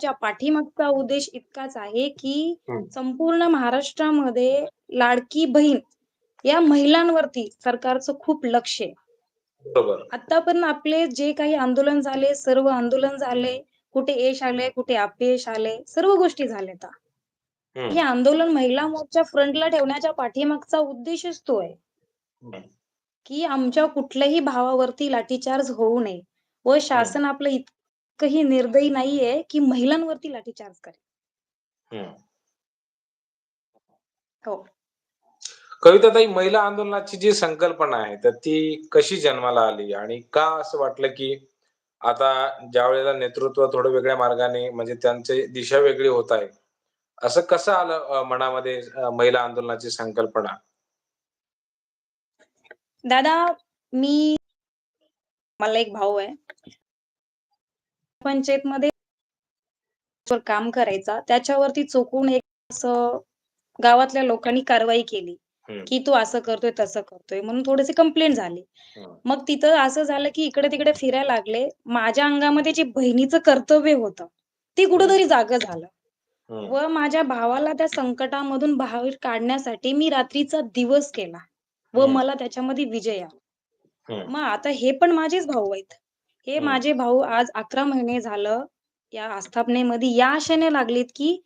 च्या पाठीमागचा उद्देश इतकाच आहे, की हं. संपूर्ण महाराष्ट्रामध्ये लाडकी बहीण या महिलांवरती सरकारचं खूप लक्ष आहे. बरोबर. आत्तापर्यंत आपले जे काही आंदोलन झाले, सर्व आंदोलन झाले. कुठे यश आले, कुठे अपयश आले, सर्व गोष्टी झाल्याता. हं. हे आंदोलन महिला मोर्चा फ्रंटला ठेवण्याच्या पाठीमागचा उद्देशच तो आहे. की आमच्या कुठल्याही भावावरती लाठीचार्ज होऊ नये व. शासन आपलं इतकंही निर्दयी नाहीये, की महिलांवरती लाठीचार्ज करेल. हं. कविताताई महिला आंदोलनाची जी संकल्पना आहे, तर ती कशी जन्माला आली आणि का असं वाटलं, की आता ज्यावेळेला नेतृत्व थोडं वेगळ्या मार्गाने म्हणजे त्यांची दिशा वेगळी होत आहे. असं कसं आलं मनामध्ये महिला आंदोलनाची संकल्पना? दादा मी मला एक भाऊ आहे. पंचायतमध्ये वर काम करायचा. त्याच्यावरती चुकून एक असं गावातल्या लोकांनी कारवाई केली. की "तू असं करतोय, तसं करतोय." म्हणून थोडीशी कंप्लेंट झाली. मग तिथं असं झालं, की इकडे-तिकडे फिरायला लागले. माझ्या अंगामध्ये जे बहिणीचं कर्तव्य होतं, ते. कुठेतरी जागं झालं. व माझ्या भावाला त्या संकटामधून बाहेर काढण्यासाठी मी रात्रीचा दिवस केला व. मला त्याच्यामध्ये विजय आला. मग आता हे पण माझेच भाऊ आहेत. हे हं. माझे भाऊ आज 11 महिने झालं या आस्थापनेमध्ये या आशेने लागलेत, की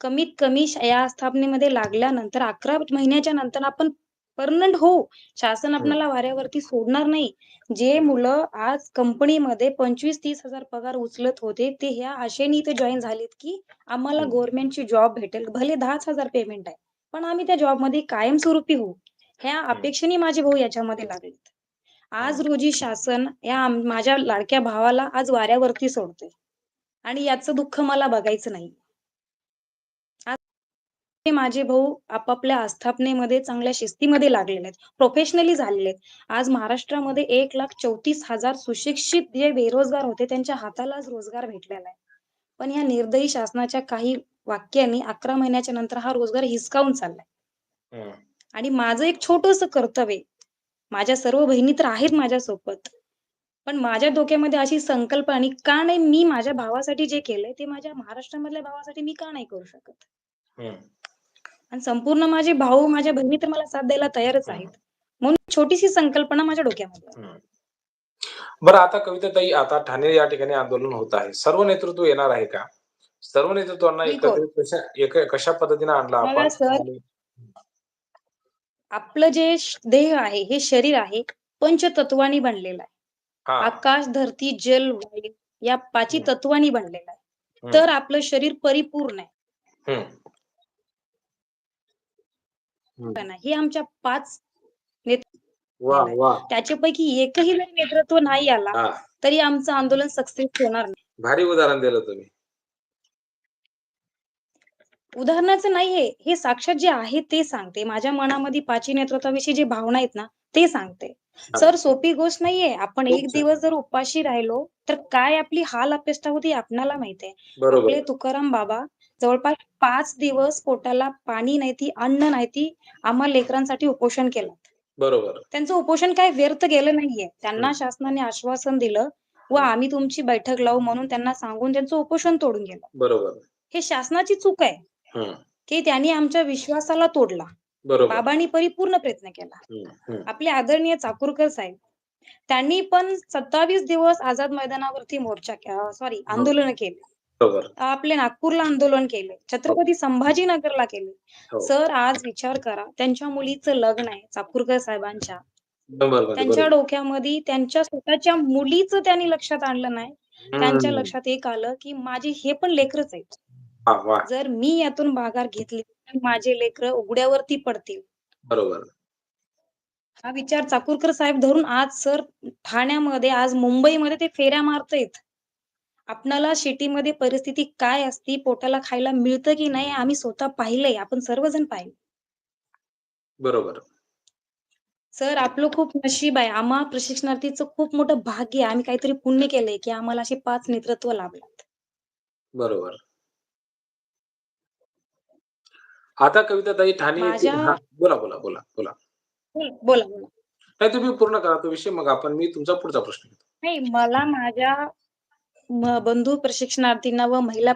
कमीत कमी या आस्थापनेमध्ये लागल्यानंतर 11 महिन्याच्या नंतर आपण पर्मनंट होऊ. शासन हं. आपल्याला वाऱ्यावरती सोडणार नाही. जे हं. मुलं आज कंपनीमध्ये 25,000-30,000 पगार उचलत होते, ते ह्या आशेने इथे जॉइन झालेत, की आम्हाला हं. गव्हर्नमेंटची जॉब भेटेल. भले 10,000 पेमेंट आहे. पण आम्ही त्या जॉबमध्ये कायमस्वरूपी होऊ. ह्या हं. अपेक्षेने माझे भाऊ याच्यामध्ये लागलेत. आज. रोजी शासन या माझ्या लाडक्या भावाला आज वाऱ्यावरती सोडतंय आणि याचं दुःख मला बघायचं नाही. हे माझे भाऊ आपापल्या आस्थापनेमध्ये चांगल्या शिस्तीमध्ये लागलेले आहेत. प्रोफेशनली झालेले आहेत. आज महाराष्ट्रामध्ये 1,34,000 सुशिक्षित जे बेरोजगार होते, त्यांच्या हाताला आज रोजगार भेटलेला आहे. पण ह्या निर्दयी शासनाच्या काही वाक्यांनी 11 महिन्याच्या नंतर हा रोजगार हिसकावून चाललाय. आणि माझं एक छोटंसं कर्तव्य. माझ्या सर्व बहिणी तर आहेत माझ्यासोबत. पण माझ्या डोक्यामध्ये अशी संकल्पना आणि का नाही मी माझ्या भावासाठी जे केलंय, ते माझ्या महाराष्ट्रामधल्या भावासाठी मी का नाही करू शकत? आणि संपूर्ण माझे भाऊ, माझ्या बहिणी तर मला साथ द्यायला तयारच. आहेत. म्हणून छोटीशी संकल्पना माझ्या डोक्यामध्ये. बरं आता कविताताई आता ठाणे या ठिकाणी आंदोलन होत आहे. सर्व नेतृत्व येणार आहे का? सर्व नेतृत्वांना. एकत्रित कशा पद्धतीने आणलं आपण आपलं जे देह आहे, हे शरीर आहे, पंचतत्वांनी बनलेलं आहे. आकाश, धरती, जल, वायू या पाची. तत्वांनी बनलेलं आहे. तर आपलं शरीर परिपूर्ण आहे. हं. आमच्या 5 नेत वाह! आहे. वाह! त्याच्यापैकी एकही जरी नेतृत्व नाही आला. तरी आमचं आंदोलन सक्सेस होणार नाही. भारी उदाहरण दिलं तुम्ही. उदाहरणाचं नाहीये. हे साक्षात जे आहे ते सांगते. माझ्या मनामध्ये पाची नेतृत्वाविषयी जी भावना आहेत ना, ते सांगते. सर सोपी गोष्ट नाहीये. आपण एक. दिवस जर उपाशी राहिलो, तर काय आपली हाल अपेष्टा होती आपल्याला माहिती आहे. बरोबर. आपले तुकाराम बाबा जवळपास 5 दिवस पोटाला पाणी नाहीती, अन्न नाहीती, आम्हा लेकरांसाठी उपोषण केलं. बरोबर. त्यांचं उपोषण काही व्यर्थ गेलं नाहीये. त्यांना. शासनाने आश्वासन दिलं व. आम्ही तुमची बैठक लावू म्हणून त्यांना सांगून त्यांचं उपोषण तोडून गेलं. बरोबर. हे शासनाची चूक आहे, हं. की त्यांनी आमच्या विश्वासाला तोडला. बरोबर. बाबांनी परिपूर्ण प्रयत्न केला. हं, हं. आपले आदरणीय चाकूरकर साहेब, त्यांनी पण 27 दिवस आझाद मैदानावरती मोर्चा अ, सॉरी हो. आंदोलनं केली. बरोबर. आपले नागपूरला आंदोलन केले. हो. छत्रपती संभाजीनगरला केले. हो. सर आज विचार करा, त्यांच्या मुलीचं लग्न आहे चाकूरकर साहेबांच्या. त्यांच्या बरोबर. डोक्यामध्ये त्यांच्या स्वतःच्या मुलीचं त्यांनी लक्षात आणलं नाही. त्यांच्या हं. लक्षात एक आलं, की माझी हे पण लेकरच आहेत. वाह! जर मी यातून माघार घेतली, तर माझे लेकरं उघड्यावरती पडतील. बरोबर. हा विचार चाकूरकर साहेब धरून आज सर ठाण्यामध्ये, आज मुंबईमध्ये ते फेऱ्या मारतायत. आपणाला सिटीमध्ये परिस्थिती काय असती, पोटाला खायला मिळतं की नाही आम्ही स्वतः पाहिलंय. आपण सर्वजण पाहिलं. बरोबर. सर आपलं खूप नशीब आहे. आम्हा प्रशिक्षणार्थीचं खूप मोठं भाग्य आहे. आम्ही काहीतरी पुण्य केलंय, की आम्हाला असे 5 नेतृत्व लाभलेत. बरोबर. आता कविताताई ठाणे येथील माझ्या हां, बोला, बोला, बोला, बोला. बोला, बोला. नाही तुम्ही पूर्ण करा तो विषय मग आपण मी तुमचा पुढचा प्रश्न घेतो. नाही मला माझ्या म बंधू प्रशिक्षणार्थींना व महिला